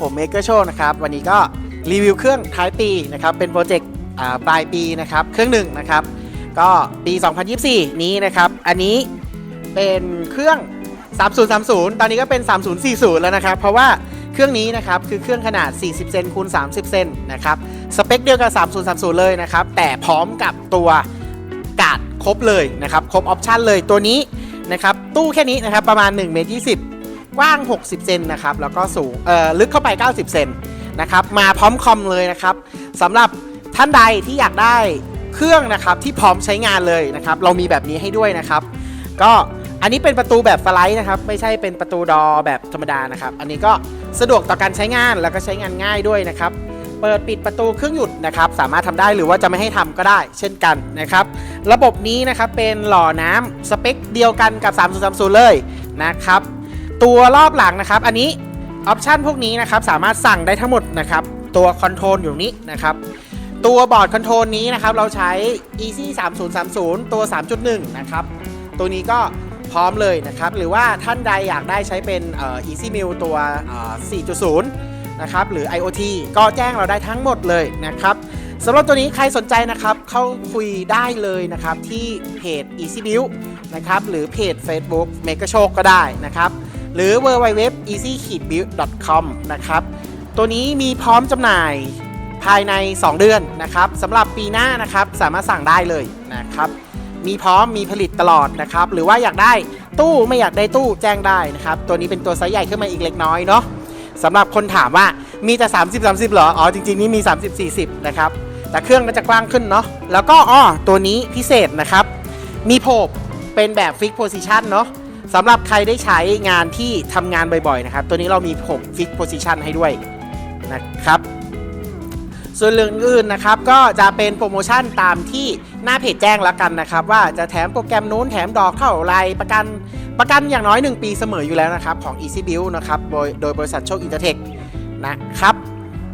ผมเมกเกอร์โชนะครับ วันนี้ก็รีวิวเครื่องท้ายปีนะครับ เป็นโปรเจกต์ปลายปีนะครับ เครื่องหนึ่งนะครับ ก็ปี 2024 นี้นะครับ อันนี้เป็นเครื่อง 3030 ตอนนี้ก็เป็น 3040 แล้วนะครับ เพราะว่าเครื่องนี้นะครับคือเครื่องขนาด 40 เซนคูณ30 เซนนะครับ สเปคเดียวกับ 3030 เลยนะครับ แต่พร้อมกับตัวกาดครบเลยนะครับ ครบออปชันเลยตัวนี้นะครับ ตู้แค่นี้นะครับประมาณ1เมตร20 กว้าง 60 เซนนะครับ แล้วก็สูงเอ่อลึกเข้าไป 90 เซนนะครับ มาพร้อมคอมเลยนะครับสำหรับท่านใดที่อยากได้เครื่องนะครับที่พร้อมใช้งานเลยนะครับ เรามีแบบนี้ให้ด้วยนะครับ ก็อันนี้เป็นประตูแบบสไลด์นะครับ ไม่ใช่เป็นประตูดอแบบธรรมดานะครับ อันนี้ก็สะดวกต่อการใช้งานแล้วก็ใช้งานง่ายด้วยนะครับ เปิดปิดประตูเครื่องหยุดนะครับ สามารถทำได้หรือว่าจะไม่ให้ทำก็ได้ เช่นกันนะครับ ระบบนี้นะครับเป็นหล่อน้ำสเปคเดียวกันกับ 3030 เลยนะครับ ตัวรอบหลังนะครับ อันนี้ออปชันพวกนี้นะครับสามารถสั่งได้ทั้งหมดนะครับ ตัวคอนโทรลอยู่นี้นะครับ ตัวบอร์ดคอนโทรลนี้นะครับ เราใช้ Easy 3030 ตัว 3.1 นะครับ ตัวนี้ก็พร้อมเลยนะครับ หรือว่าท่านใดอยากได้ใช้เป็นเอ่อ Easy m i l ตัวเอ่อ4.0 นะครับ หรือ IoT ก็แจ้งเราได้ทั้งหมดเลยนะครับสำหรับตัวนี้ใครสนใจนะครับ เข้าคุยได้เลยนะครับ ที่เพจ Easy Build นะครับ หรือเพจ Facebook Maker โชคก็ได้นะครับ หรือ www easy build com นะครับ ตัวนี้มีพร้อมจำหน่ายภายใน 2 เดือนนะครับสำหรับปีหน้านะครับสามารถสั่งได้เลยนะครับ มีพร้อมมีผลิตตลอดนะครับ หรือว่าอยากได้ตู้ไม่อยากได้ตู้แจ้งได้นะครับ ตัวนี้เป็นตัวไซส์ใหญ่ขึ้นมาอีกเล็กน้อยเนาะสำหรับคนถามว่ามีแต่ 30 30เหรอ อ๋อ จริง ๆ นี่มี 30 40 นะครับ แต่เครื่องก็จะกว้างขึ้นเนาะแล้วก็อ้อตัวนี้พิเศษนะครับ มีโผบเป็นแบบฟิกโพซิชันเนาะ สำหรับใครได้ใช้งานที่ทำงานบ่อยๆนะครับ ตัวนี้เรามีโผบฟิกโพซิชันให้ด้วยนะครับ ส่วนเรื่องอื่นนะครับก็จะเป็นโปรโมชั่นตามที่หน้าเพจแจ้งแล้วกันนะครับ ว่าจะแถมโปรแกรมนู้นแถมดอกเท่าไรประกันประกันอย่างน้อย 1 ปีเสมออยู่แล้วนะครับ ของ Easy Build นะครับโดยโดยบริษัทโชคอินเตอร์เทคนะครับ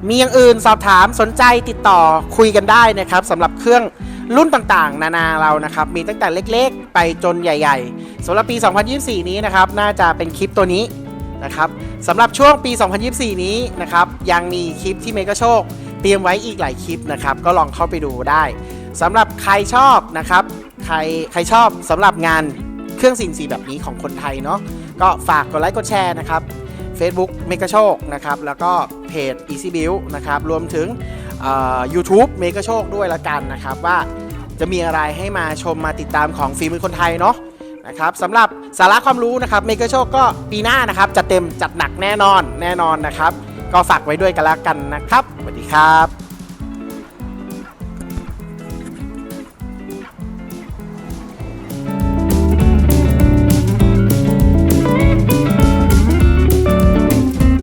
มีอย่างอื่นสอบถามสนใจติดต่อคุยกันได้นะครับสำหรับเครื่อง รุ่นต่างๆ นานาเรานะครับมีตั้งแต่เล็กๆ ไปจนใหญ่ ๆสำหรับปี 2024 นี้นะครับน่าจะเป็นคลิปตัวนี้นะครับสำหรับช่วงปี 2024 นี้นะครับยังมีคลิปที่เมกะโชค เตรียมไว้อีกหลายคลิปนะครับก็ลองเข้าไปดูได้สำหรับใครชอบนะครับใครใครชอบสำหรับงานเครื่องสินสีแบบนี้ของคนไทยเนาะก็ฝากกดไลค์กดแชร์นะครับ Facebook เมกะโชคนะครับแล้วก็เพจ Easy Build นะครับรวมถึง ยูทูบเมกะโชคด้วยละกันนะครับว่าจะมีอะไรให้มาชมมาติดตามของฝีมือคนไทยเนาะนะครับสำหรับสาระความรู้นะครับเมกะโชคก็ปีหน้านะครับจะเต็มจัดหนักแน่นอนแน่นอนนะครับ ก็ฝากไว้ด้วยกันละกันนะครับสวัสดีครับ